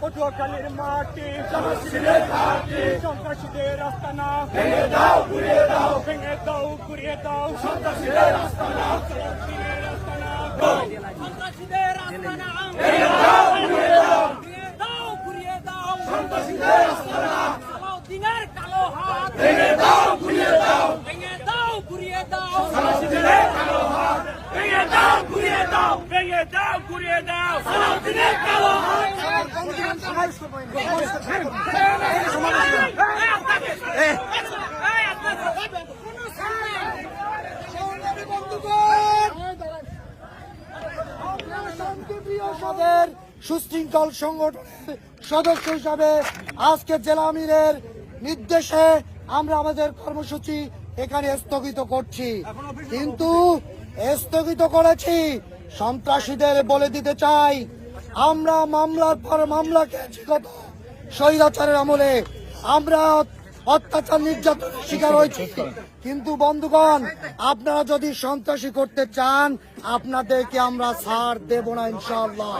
পটুয়াখালীর মাটি সন্ত্রাসীদের রাস্তা না ভেঙে দাও ঘুরিয়ে দাও ভেঙে দাও ঘুরিয়ে দাও সন্ত্রাসীদের রাস্তা না সন্ত্রাসীদের রাস্তা না সন্ত্রাসীদের রাস্তা না ভেঙে দাও ঘুরিয়ে দাও ঘুরিয়ে দাও সন্ত্রাসীদের সুশৃঙ্খল সংগঠনের সদস্য হিসাবে আজকে জেলা আমিরের নির্দেশে আমরা আমাদের কর্মসূচি এখানে স্থগিত করছি। কিন্তু স্থগিত করেছি। সন্ত্রাসীদের বলে দিতে চাই। আমরা মামলার পর মামলা খেয়েছি গত স্বৈরাচারের আমলে। আমরা অত্যাচার নির্যাতনের শিকার হয়েছি। কিন্তু বন্ধুগণ আপনারা যদি সন্ত্রাসী করতে চান আপনাদেরকে আমরা ছাড় দেব না ইনশাআল্লাহ।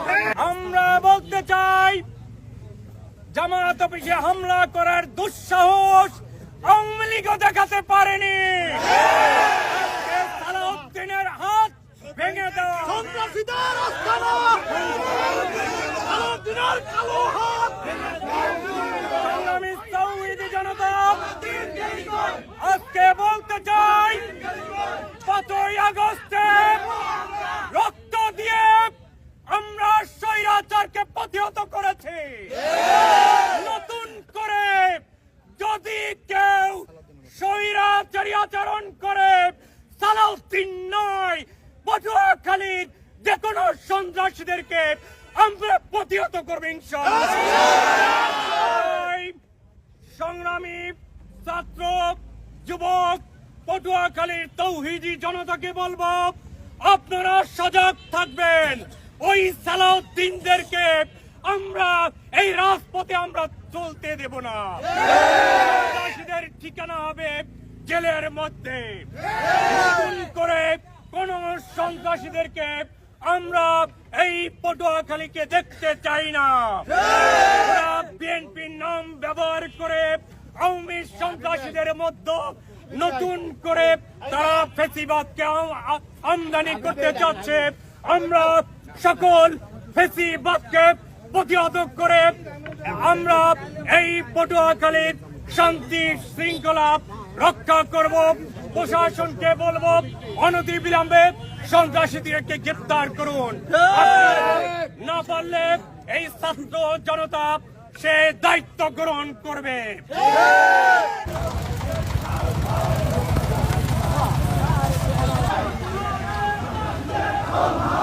আমরা বলতে চাই জামায়াত অফিসে হামলা করার দুঃসাহস আওয়ামী লীগও দেখাতে পারেনি। সালাউদ্দিনের হাত ভেঙে দাও সন্ত্রাসীদের সালাউদ্দিনের কালো হাত সংগ্রামী তৌহিদি জনতা আজকে বলতে চাই পাঁচই আগস্টে রক্ত দিয়ে আমরা স্বৈরাচারকে প্রতিহত করেছি। যদি কেউ আচরণ করে, সালাউদ্দিন নয়, পটুয়াখালীর যে কোনো সন্ত্রাসীদেরকে আমরা প্রতিহত করব সংগ্রামী ছাত্র, যুবক, পটুয়াখালীর তৌহিদি জনতাকে বলব, আপনারা সজাগ থাকবেন। ওই সালাউদ্দিনদেরকে আমরা এই রাজপথে আমরা চলতে দেব না। ঠিকানা হবে জেলের মধ্যে। করে কোন সন্ত্রাসীদেরকে আমরা এই পটুয়াখালীকে দেখতে চাই না। বিএনপির নাম ব্যবহার করে আওয়ামী সন্ত্রাসীদের মধ্যে নতুন করে তারা ফেসিবাদকে আম- আমদানি করতে চাচ্ছে। আমরা সকল ফেসিবাদকে প্রতিহত করে আমরা এই পটুয়াখালীর শান্তি শৃঙ্খলা রক্ষা করব প্রশাসনকে বলব অনতি বিলম্বে সন্ত্রাসীদেরকে গ্রেপ্তার করুন না পারলে এই ছাত্র জনতা সে দায়িত্ব গ্রহণ করবে Oh, my.